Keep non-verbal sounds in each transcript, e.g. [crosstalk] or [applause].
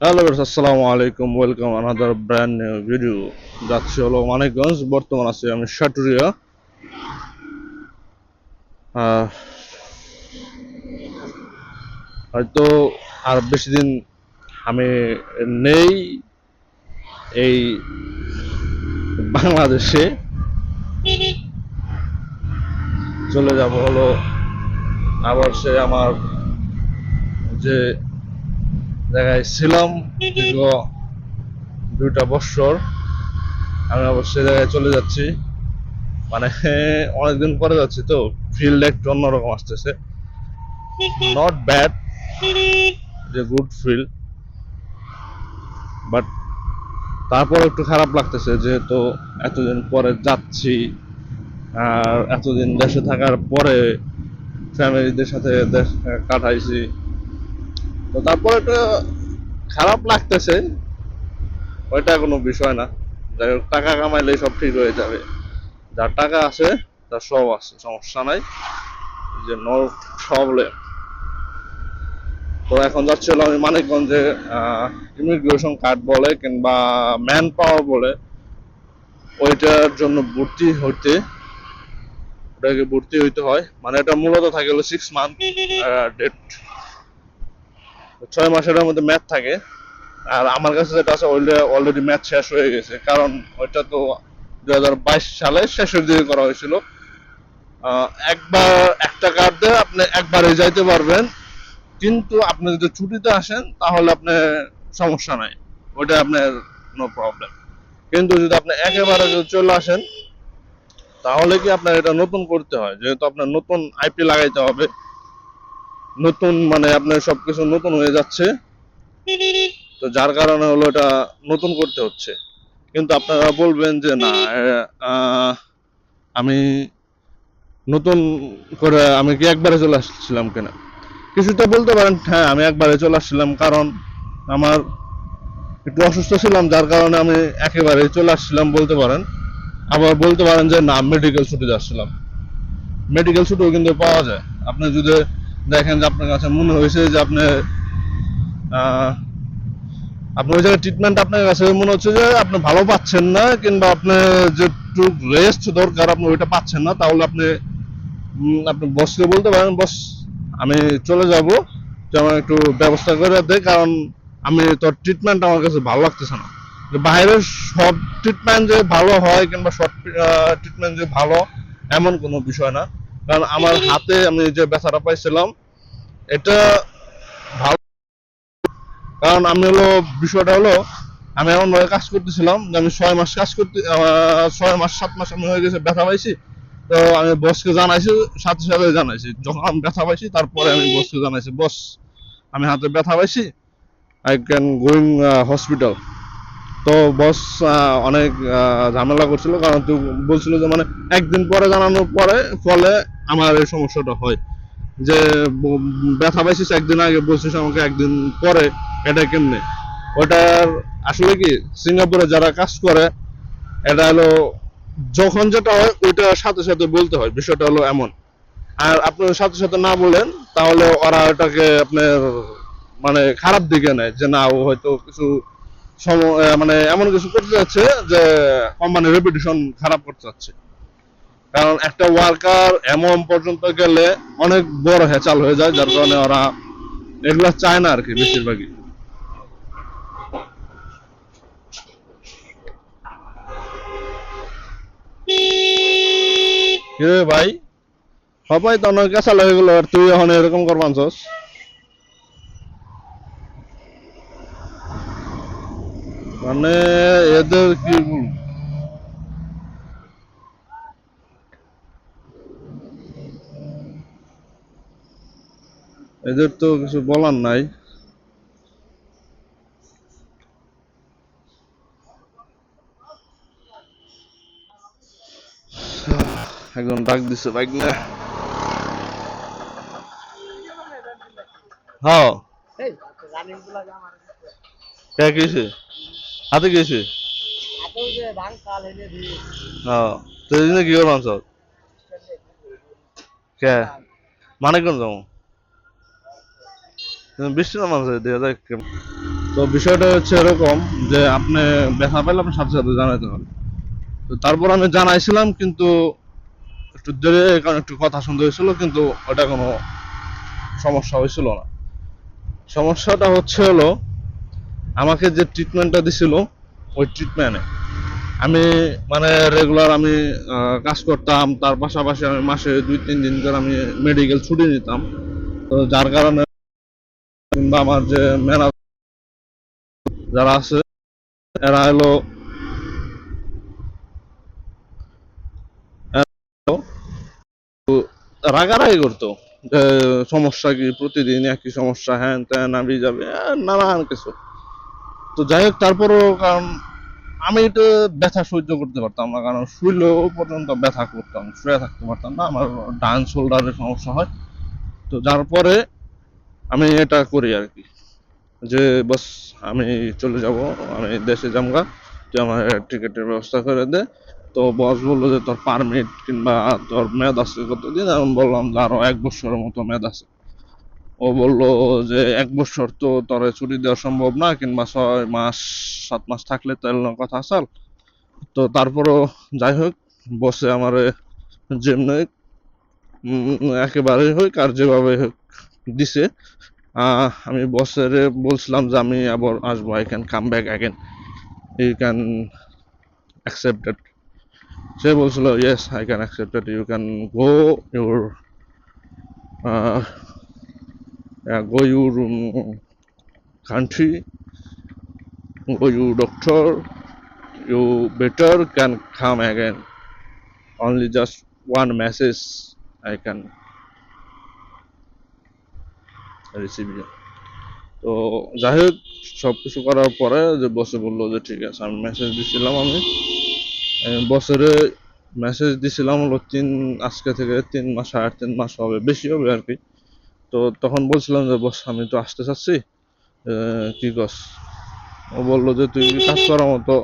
Hello আসসালামু আলাইকুম welcome another brand new video যাচ্ছি হলো মানিকগঞ্জ বর্তমান আছি আমি সাটুরিয়া হয়তো আর বেশি দিন আমি নেই এই বাংলাদেশে। চলে যাব হলো আবার সে আমার যে জায়গায় ছিলাম দীর্ঘ দুইটা বছর। আমি সে জায়গায় চলে যাচ্ছি। মানে [laughs] অনেকদিন পরে যাচ্ছি তো ফিল্ড একটু অন্যরকম আসতেছে। নট ব্যাড যে গুড ফিল বাট তারপর একটু খারাপ লাগতেছে যেহেতু এতদিন পরে যাচ্ছি। আর এতদিন দেশে থাকার পরে ফ্যামিলিদের সাথে কাটাইছি। তো তারপর একটা খারাপ লাগতেছে, ওইটা কোনো বিষয় না। যাই হোক, টাকা কামাইলে সব ঠিক হয়ে যাবে। যার টাকা আছে, তার সব আছে, সমস্যা নাই। যে নো প্রবলেম তো এখন যাচ্ছি হলো আমি মানিকগঞ্জে ইমিগ্রেশন কার্ড বলে কিংবা ম্যান পাওয়ার বলে, ওইটার জন্য ভর্তি হইতে, ওটাকে ভর্তি হইতে হয়। মানে এটা মূলত থাকে হলো সিক্স মান্থ ডেট ছয় মাসের মধ্যে ম্যাথ থাকে। আর আমার কাছে যেটা আছে অলরেডি ম্যাথ শেষ হয়ে গেছে। কারণ ওইটা তো দুই হাজার বাইশ সালে শেষের দিকে করা হয়েছিল। একবার একটা কার্ড দিয়ে আপনি একবারে যাইতে পারবেন। কিন্তু আপনি যদি ছুটিতে আসেন, তাহলে আপনি সমস্যা নাই। ওইটা আপনার নো প্রবলেম কিন্তু যদি আপনি একেবারে যদি চলে আসেন, তাহলে কি আপনার এটা নতুন করতে হয়? যেহেতু আপনার নতুন আইপি লাগাইতে হবে। নতুন মানে আপনার সবকিছু নতুন হয়ে যাচ্ছে। তো যার কারণে হলো এটা নতুন করতে হচ্ছে। কিন্তু আপনারা বলবেন যে, না আমি নতুন করে আমি কি একবারে চলে আসছিলাম কিনা? কিছুটা বলতে পারেন হ্যাঁ আমি একবারে চলে আসছিলাম। কারণ আমার একটু অসুস্থ ছিলাম, যার কারণে আমি একেবারে চলে আসছিলাম বলতে পারেন। আবার বলতে পারেন যে, না মেডিকেল ছুটে যাচ্ছিলাম। মেডিকেল ছুটিও কিন্তু পাওয়া যায়। আপনি যদি দেখেন যে আপনার কাছে মনে হয়েছে যে আপনি আহ, আপনি ওই জায়গায় ট্রিটমেন্ট আপনার কাছে মনে হচ্ছে যে আপনি ভালো পাচ্ছেন না কিংবা আপনি যেটুকু রেস্ট দরকার আপনি ওইটা পাচ্ছেন না তাহলে আপনি আপনি বসকে বলতে পারেন বস আমি চলে যাব যে আমার একটু ব্যবস্থা করে দেয় কারণ আমি তোর ট্রিটমেন্ট আমার কাছে ভালো লাগতেছে না। যে বাইরের সব ট্রিটমেন্ট যে ভালো হয় কিংবা সব ট্রিটমেন্ট যে ভালো এমন কোনো বিষয় না। কারণ আমার হাতে আমি যে ব্যথাটা পাইছিলাম, এটা ভালো কারণ আমি হলো, বিষয়টা হলো, আমি এমন ভাবে কাজ করতেছিলাম যে আমি ছয় মাস কাজ করতে ছয় মাস, সাত মাস আমি হয়ে গেছে ব্যথা পাইছি। তো আমি বসকে জানাইছি, সাথে সাথে জানাইছি। যখন আমি ব্যথা পাইছি, তারপরে আমি বসকে জানাইছি, বস, আমি হাতে ব্যথা পাইছি আই ক্যান গোয়িং হসপিটাল তো বস অনেক ঝামেলা করছিল। কারণ তুই বলছিল যে মানে একদিন পরে জানানোর পরে, ফলে আমার এই সমস্যাটা হয়। যে ব্যথা পাইছিস একদিন আগে, বলছিস আমাকে একদিন পরে, এটা কেমনে? ওটার আসলে কি, সিঙ্গাপুরে যারা কাজ করে, এটা হলো, যখন যেটা হয় ওইটার সাথে সাথে বলতে হয়, বিষয়টা হলো এমন। আর আপনি সাথে সাথে না বলেন, তাহলে ওরা ওটাকে আপনার মানে খারাপ দিকে নেয়, যে না, ও হয়তো কিছু মানে এমন কিছু করতে যাচ্ছে যে কোম্পানির রেপুটেশন খারাপ করতে যাচ্ছে। কারণ একটা ওয়ার্কার এমন পর্যন্ত গেলে অনেক বড় হেচাল হয়ে যায়, যার কারণে ওরা এগুলা চায় না আর কি বেশিরভাগই ভাই? সবাই তো অনেক কেঁচাল হয়ে গেল, আর তুই এখন এরকম করবানছস? মানে এদের কি বলব? এদের তো কিছু বলার নাই। একজন ডাক দিছে বাইক না হ্যাঁ হাতে গেছে তো এই জন্য কি করবান সব? কে? মানে কোন যাব কিন্তু বৃষ্টির মাঝে দেখা যায়। তো বিষয়টা হচ্ছে এরকম যে আপনি ব্যথা পেলে আপনি সাথে সাথে জানাতে হবে তো তারপর আমি জানাইছিলাম কিন্তু একটু দেরি কারণ একটু কথা শুনতে হয়েছিল কিন্তু ওটা কোনো সমস্যা হয়েছিল না। সমস্যাটা হচ্ছে হলো আমাকে যে ট্রিটমেন্টটা দিছিল, ওই ট্রিটমেন্টে আমি মানে রেগুলার আমি কাজ করতাম, তার পাশাপাশি আমি মাসে দুই, তিন দিন করে আমি মেডিকেল ছুটি নিতাম। তো যার কারণে কিংবা আমার যে ম্যানেজার যারা আছে, এরা এরা রাগারাগি করতো সমস্যা কি, প্রতিদিন একই সমস্যা, হ্যান ত্যান, আমি যাবে নানান কিছু। তো যাই হোক, তারপরও কারণ আমি এটা ব্যথা সহ্য করতে পারতাম না, কারণ শুইলেও পর্যন্ত ব্যথা করতাম, শুয়ে থাকতে পারতাম না, আমার ডান শোল্ডারের সমস্যা হয়। তো যার পরে আমি এটা করি আর কি, যে বাস, আমি চলে যাব, আমি দেশে যামগা, তুই আমার টিকিটের ব্যবস্থা করে দে। তো বস বলল যে তোর পারমিট কিংবা তোর মেয়াদ আছে কতদিন? আমি বললাম যে আরও এক বছরের মতো মেয়াদ আছে। ও বলল যে এক বছর তো তোর ছুটি দেওয়া সম্ভব না কিংবা ছয় মাস সাত মাস থাকলে তো এলো কথা আসাল তো তারপরও যাই হোক বসে আমার যেমনি উম, একেবারে হোক আর যেভাবে হোক দিছে। আমি বসের বলছিলাম যে আমি আবার আসব I can come back again you can accepted সে বলছিল yes I can accepted you can go your go your country you doctor, you better can come again. Only just one message i can receive you. তো যাই হোক সব কিছু করার পরে যে বসে বলল যে ঠিক আছে, আমি মেসেজ দিছিলাম আমি। বছরে মেসেজ দিছিলাম হলো তিন, আজকে থেকে তিন মাস, সাড়ে তিন মাস হবে, বেশি হবে আর কি। তো তখন বলছিলাম যে, বস, আমি তো আসতে চাচ্ছি। কি কস ও বলল যে, তুই কাজ করার মতো?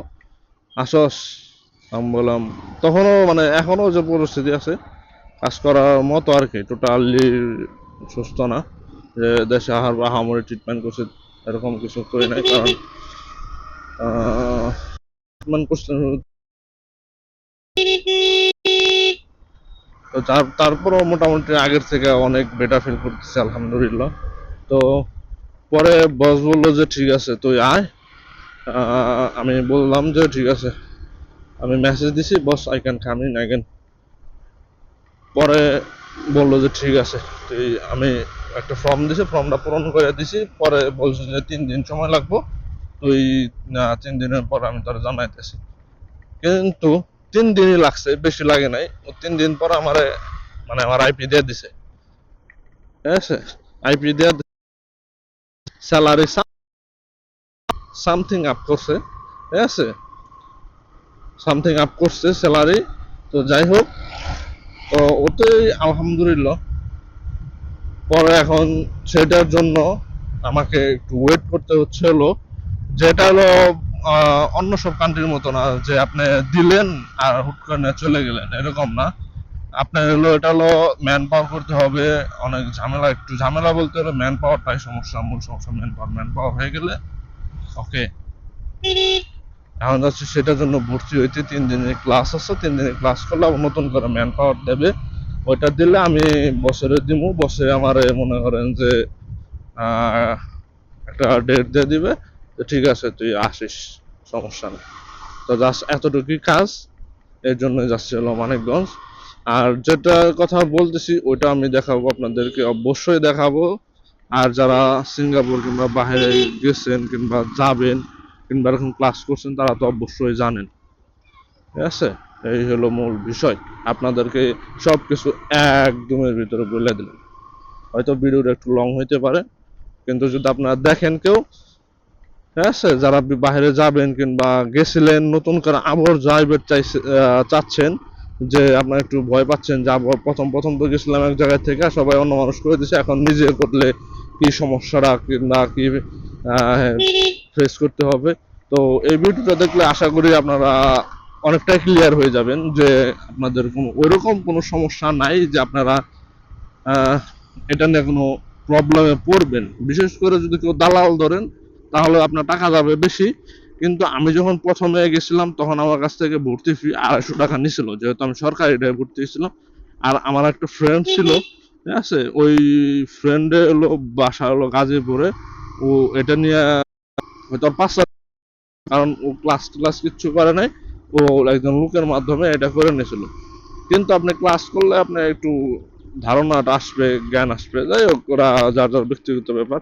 আসস। আমি বললাম, তখনও মানে এখনও যে পরিস্থিতি আছে, কাজ করার মতো আর কি টোটালি সুস্থ না। যে দেশে আহার বা হামরে ট্রিটমেন্ট করছে, এরকম কিছু করি নাই, কারণ ট্রিটমেন্ট করছে তো তারপরও মোটামুটি আগের থেকে অনেক বেটার ফিল করতেছি, আলহামদুলিল্লাহ। তো পরে বস বলল যে, ঠিক আছে, তুই আয়। আমি বললাম যে, ঠিক আছে। আমি মেসেজ দিছি boss I can come in again পরে বলল যে, ঠিক আছে। তুই আমি একটা ফর্ম দিছি ফর্মটা পূরণ করে দিছি। পরে বলছে যে, তিন দিন সময় লাগবো। তুই তিন দিনের পর আমি তোর জানাইতেছি। কিন্তু তিন দিনই লাগছে, বেশি লাগে নাই। তিন দিন পর আমারে মানে আমার আইপি দিয়ে দিছে। ঠিক আছে? আইপি দিয়ে স্যালারি সামথিং আপ করছে। ঠিক আছে? সামথিং আপ করছে স্যালারি তো যাই হোক, তো ওতেই আলহামদুলিল্লাহ। পরে এখন সেটার জন্য আমাকে একটু ওয়েট করতে হচ্ছে হলো যেটা হলো অন্য সব কান্ট্রির মতো না, যে আপনি দিলেন আর হুট করে চলে গেলেন, এরকম না। আপনার হলো, এটা হলো ম্যান পাওয়ার করতে হবে, অনেক ঝামেলা, একটু ঝামেলা বলতে হলো ম্যান পাওয়ারটাই সমস্যা, মূল সমস্যা ম্যান পাওয়ার ম্যান পাওয়ার হয়ে গেলে ওকে এখন যাচ্ছে সেটার জন্য ভর্তি হইতে তিন দিনের ক্লাস আছে, তিন দিনের ক্লাস করলে নতুন করে ম্যান পাওয়ার দেবে। ওইটা দিলে আমি বছরে দিমু, বছরে আমার মনে করেন যে একটা ডেট দিয়ে দিবে। যে ঠিক আছে, তুই আসিস, সমস্যা নেই। তো জাস্ট এতটুকুই কাজ, এর জন্য হলো মানিকগঞ্জ। আর যেটা কথা বলতেছি, ওইটা আমি দেখাবো আপনাদেরকে, অবশ্যই দেখাবো। আর যারা সিঙ্গাপুর কিংবা বাইরে গেছেন কিংবা যাবেন, কিংবা এরকম ক্লাস করছেন, তারা তো অবশ্যই জানেন। ঠিক আছে? এই হলো মূল বিষয়। আপনাদেরকে সব কিছু একদমের ভিতরে বলে দিলাম। হয়তো ভিডিওটা একটু লং হইতে পারে, কিন্তু যদি আপনারা দেখেন কেউ ঠিক আছে। যারা বাইরে যাবেন কিংবা গেছিলেন, নতুন করে আবার যাইবে চাইছে চাচ্ছেন যে আপনারা একটু ভয় পাচ্ছেন যে আবার, প্রথম প্রথম তো গেছিলাম এক জায়গা থেকে, সবাই অন্য মানুষ করে দিছে। এখন নিজে করলে কি সমস্যাটা, কিংবা কি ফেস করতে হবে? তো এই ভিডিওটা দেখলে আশা করি আপনারা অনেকটাই ক্লিয়ার হয়ে যাবেন যে আপনাদের কোনো, ওইরকম কোনো সমস্যা নাই যে আপনারা এটা নিয়ে কোনো প্রবলেমে পড়বেন। বিশেষ করে যদি কেউ দালাল ধরেন তাহলে আপনার টাকা যাবে বেশি। কিন্তু আমি যখন প্রথমে গেছিলাম তখন আমার কাছ থেকে ভর্তি ফি আড়াইশো টাকা নিছিল। যেহেতু আমি সরকারিটায় ভর্তি হয়েছিলাম। আর আমার একটা ফ্রেন্ড ছিল ঠিক আছে? ওই ফ্রেন্ডে হলো বাসা হলো গাজীপুরে। ও এটা নিয়ে হয়তো আর পাঁচ কারণ ও ক্লাস ক্লাস কিচ্ছু করে নাই। ও একজন লোকের মাধ্যমে এটা করে নিয়েছিল কিন্তু আপনি ক্লাস করলে আপনার একটু ধারণাটা আসবে জ্ঞান আসবে। যাই হোক ওরা যার যার ব্যক্তিগত ব্যাপার।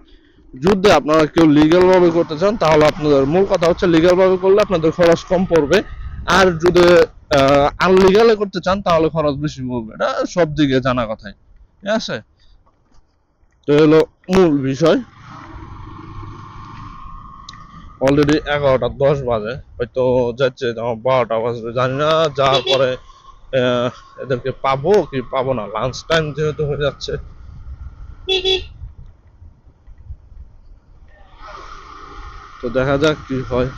যুদ্ধে আপনারা কেউ লিগ্যাল ভাবে করতে চান, তাহলে আপনাদের মূল কথা হচ্ছে লিগ্যাল ভাবে করলে আপনাদের খরচ কম পড়বে। আর যদি আনলিগালে করতে চান, তাহলে খরচ বেশি পড়বে। এটা সব দিকে জানা কথাই। ঠিক আছে? তো হলো মূল বিষয়। অলরেডি এগারোটা, দশ বাজে। হয়তো যাচ্ছে বারোটা বাজবে, জানি না যাওয়ার পরে এদেরকে পাবো কি পাবো না। লাঞ্চ টাইম যেহেতু হয়ে যাচ্ছে। তো দেখা যাক কি হয়।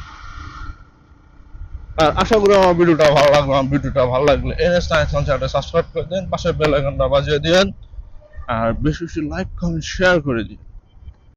আর আশা করি আমার ভিডিওটা ভালো লাগল, আমার ভিডিওটা ভালো লাগলে এনএস নাইন চ্যানেলটা সাবস্ক্রাইব করে দিন, পাশে বেল আইকনটা বাজিয়ে দিন আর বেশি বেশি লাইক কমেন্ট শেয়ার করে দিন।